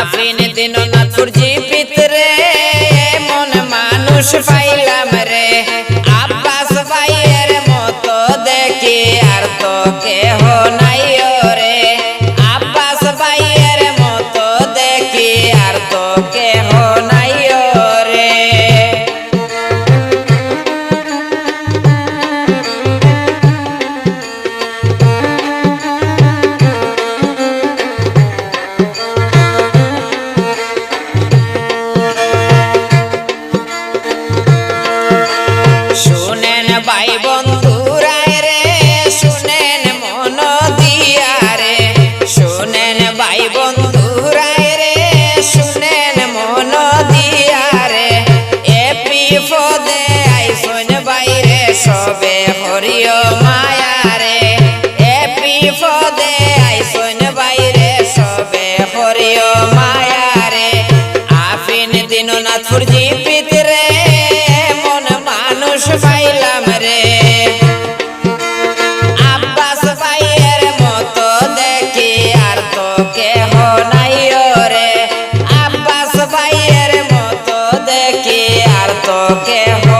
আফরিন দিন নাথুর জি পিতরে মন মানুষ ধরিও মায়া রে। এ বিপদে আইসন বাইরে, সবে হরিও মায়া রে। আফিন দিননাথপুর জিপিত রে মন মানুষ পাইলাম রে। আব্বাস ভাইয়ের মতো দেখি আর তো কেহ নাইও রে। আব্বাস ভাইয়ের মতো দেখি আর তো কেহ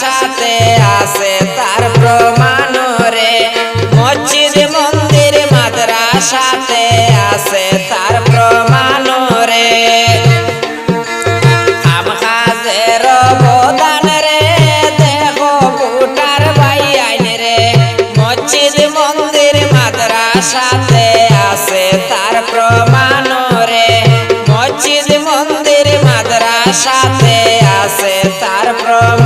সাথে আছে তার প্রমাণ রে। মসজিদ, মন্দির, মাদ্রাসাতে আছে তার প্রমাণ রে। আমহাজের ভাই আইন রে। মসজিদ, মন্দির আছে তার মসজিদ, মন্দির আছে তার প্রমাণ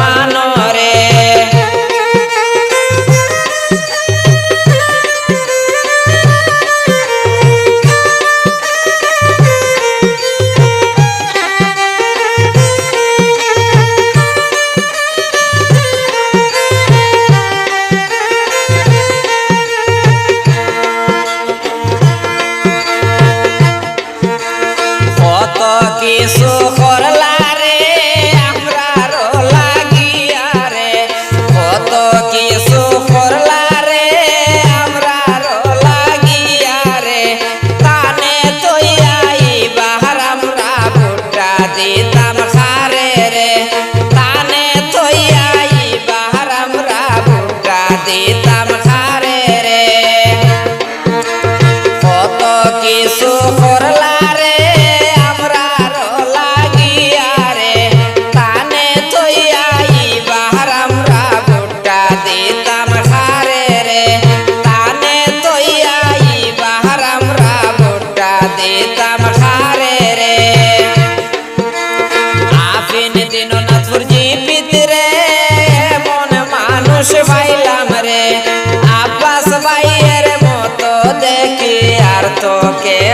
toque.